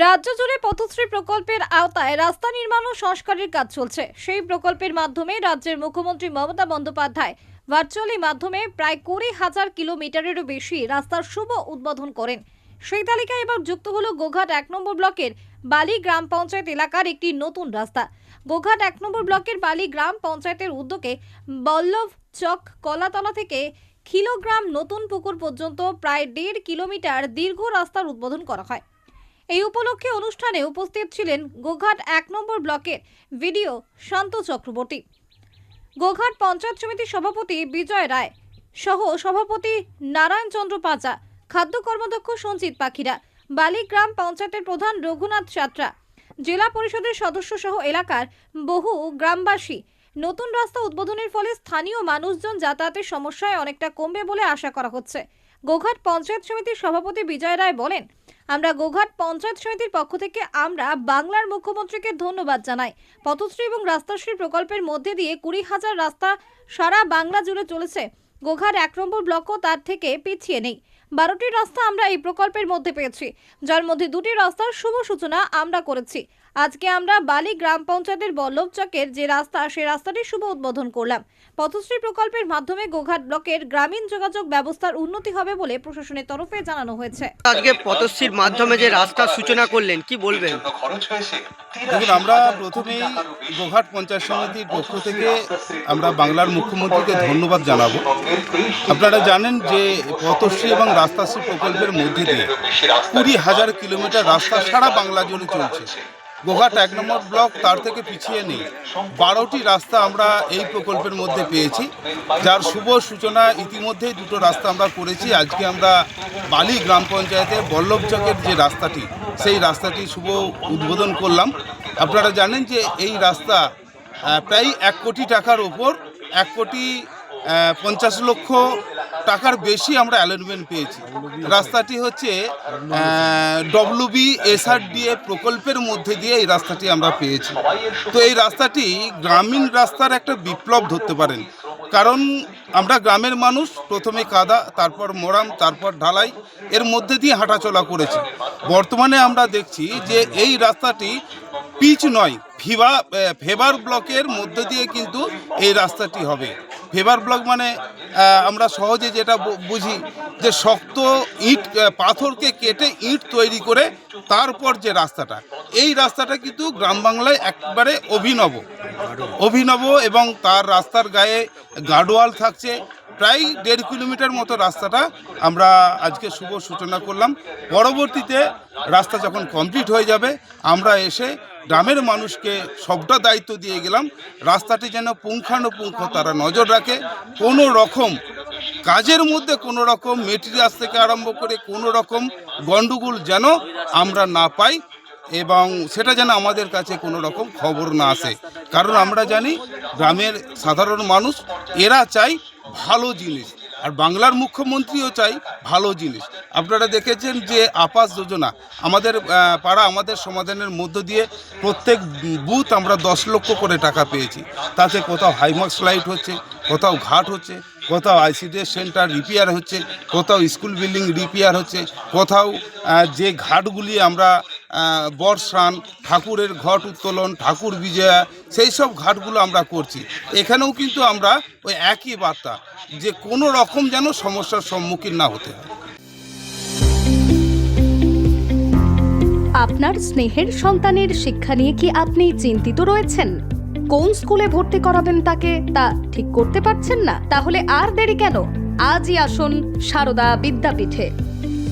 রাজ্য জুড়ে পথশ্রী প্রকল্পের আওতায় রাস্তা নির্মাণ ও সংস্কারের কাজ চলছে। সেই প্রকল্পের মাধ্যমে রাজ্যের মুখ্যমন্ত্রী মমতা বন্দ্যোপাধ্যায় ভার্চুয়ালি মাধ্যমে প্রায় কুড়ি হাজার কিলোমিটারেরও বেশি রাস্তার শুভ উদ্বোধন করেন। সেই তালিকায় এবার যুক্ত হলো গোঘাট এক নম্বর ব্লকের বালি গ্রাম পঞ্চায়েত এলাকার একটি নতুন রাস্তা। গোঘাট এক নম্বর ব্লকের বালি গ্রাম পঞ্চায়েতের উদ্যোগে বল্লভ চক কলাতলা থেকে কিলোগ্রাম নতুন পুকুর পর্যন্ত প্রায় দেড় কিলোমিটার দীর্ঘ রাস্তার উদ্বোধন করা হয়। এই উপলক্ষে অনুষ্ঠানে উপস্থিত ছিলেন গোঘাট এক নম্বর ব্লকের ভিডিও শান্ত চক্রবর্তী। গোঘাট পঞ্চায়েত সমিতির সভাপতি বিজয় রায় সহ সভাপতি নারায়ণ চন্দ্র পাঁচা, খাদ্য কর্মাধ্যক্ষ সঞ্চিত পাখিরা, বালিগ্রাম পঞ্চায়েতের প্রধান রঘুনাথ সাত্রা, জেলা পরিষদের সদস্য সহ এলাকার বহু গ্রামবাসী। নতুন রাস্তা উদ্বোধনের ফলে স্থানীয় মানুষজন যাতায়াতের সমস্যায় অনেকটা কমবে বলে আশা করা হচ্ছে। গোঘাট পঞ্চায়েত সমিতির সভাপতি বিজয় রায় বলেন আমরা গোঘাট পঞ্চায়েত সমিতির পক্ষ থেকে আমরা বাংলার মুখ্যমন্ত্রীকে ধন্যবাদ জানাই। পথশ্রী এবং রাস্তাশ্রী প্রকল্পের মধ্যে দিয়ে কুড়ি হাজার রাস্তা সারা বাংলা জুড়ে চলেছে। গোঘাট এক নম্বর ব্লকও তার থেকে পিছিয়ে নেই। বারোটি রাস্তা আমরা এই প্রকল্পের মধ্যে পেয়েছি। যার মধ্যে দুটি রাস্তার শুভ সূচনা আমরা করেছি। আজকে আমরা বালি গ্রাম পঞ্চায়েতের বল্লভচকের যে রাস্তা সে রাস্তাটি শুভ উদ্বোধন করলাম। পথশ্রী প্রকল্পের মাধ্যমে গোঘাট ব্লকের গ্রামীণ যোগাযোগ ব্যবস্থার উন্নতি হবে বলে প্রশাসনের তরফে জানানো হয়েছে। আজকে পথশ্রীর মাধ্যমে যে রাস্তার সূচনা করলেন কি বলবেন? দেখুন আমরা প্রথমেই গোঘাট পঞ্চায়েত সমিতির পক্ষ থেকে আমরা বাংলার মুখ্যমন্ত্রীকে ধন্যবাদ জানাব। আপনারা জানেন যে পথশ্রী এবং রাস্তাশ্রী প্রকল্পের মধ্যে দিয়ে কুড়ি হাজার কিলোমিটার রাস্তা সারা বাংলা জুড়ে চলছে। গোঘাট এক নম্বর ব্লক, তার থেকে পিছিয়ে নেই। বারোটি রাস্তা আমরা এই প্রকল্পের মধ্যে পেয়েছি। যার শুভ সূচনা ইতিমধ্যেই দুটো রাস্তা আমরা করেছি। আজকে আমরা বালি গ্রাম পঞ্চায়েতের বল্লভচকের যে রাস্তাটি, সেই রাস্তাটি শুভ উদ্বোধন করলাম। আপনারা জানেন যে এই রাস্তা প্রায় এক কোটি টাকার ওপর, এক কোটি পঞ্চাশ লক্ষ টাকার বেশি আমরা অ্যালটমেন্ট পেয়েছি। রাস্তাটি হচ্ছে ডব্লিউবি এসআরডিএ প্রকল্পের মধ্যে দিয়ে এই রাস্তাটি আমরা পেয়েছি। তো এই রাস্তাটি গ্রামীণ রাস্তার একটা বিপ্লব ধরতে পারেন। কারণ আমরা গ্রামের মানুষ, প্রথমে কাদা, তারপর মোরাম, তারপর ঢালাই, এর মধ্যে দিয়ে হাঁটাচলা করেছি। বর্তমানে আমরা দেখছি যে এই রাস্তাটি পিচ নয়, ফিবা ফেবার ব্লকের মধ্যে দিয়ে কিন্তু এই রাস্তাটি হবে। ফেবার ব্লক মানে আমরা সহজে যেটা বুঝি যে শক্ত ইট পাথরকে কেটে ইট তৈরি করে তারপর যে রাস্তাটা, এই রাস্তাটা কিন্তু গ্রাম বাংলায় একবারে অভিনব। অভিনব এবং তার রাস্তার গায়ে গার্ডওয়াল থাকছে। প্রায় দেড় কিলোমিটার মতো রাস্তাটা আমরা আজকে শুভ সূচনা করলাম। পরবর্তীতে রাস্তা যখন কমপ্লিট হয়ে যাবে, আমরা এসে গ্রামের মানুষকে সবটা দায়িত্ব দিয়ে গেলাম। রাস্তাটি যেন পুঙ্খানুপুঙ্খ তারা নজর রাখে। কোনো রকম কাজের মধ্যে কোনো রকম মেটেরিয়ালস থেকে আরম্ভ করে কোনো রকম গণ্ডগোল যেন আমরা না পাই এবং সেটা যেন আমাদের কাছে কোনো রকম খবর না আসে। কারণ আমরা জানি, গ্রামের সাধারণ মানুষ, এরা চাই ভালো জিনিস। আর বাংলার মুখ্যমন্ত্রীও চাই ভালো জিনিস। আপনারা দেখেছেন যে আপাস যোজনা আমাদের পাড়া আমাদের সমাধানের মধ্য দিয়ে প্রত্যেক বুথ আমরা দশ লক্ষ করে টাকা পেয়েছি। তাতে কোথাও হাইমার্কস লাইট হচ্ছে, কোথাও ঘাট হচ্ছে, কোথাও আইসিডিএস সেন্টার রিপেয়ার হচ্ছে, কোথাও স্কুল বিল্ডিং রিপেয়ার হচ্ছে, কোথাও যে ঘাটগুলি আমরা বর্ষান, ঠাকুরের ঘট উত্তোলন, ঠাকুর বিজয়া, সেই সব ঘাটগুলো আমরা করছি। এখানেও কিন্তু আমরা ওই একই বার্তা, যে কোনো রকম যেন সমস্যার সম্মুখীন না হতে হয়। আপনার স্নেহের সন্তানের শিক্ষা নিয়ে কি আপনি চিন্তিত রয়েছেন? কোন স্কুলে ভর্তি করাবেন তাকে, তা ঠিক করতে পারছেন না? তাহলে আর দেরি কেন? আজই আসুন সারদা বিদ্যাপীঠে।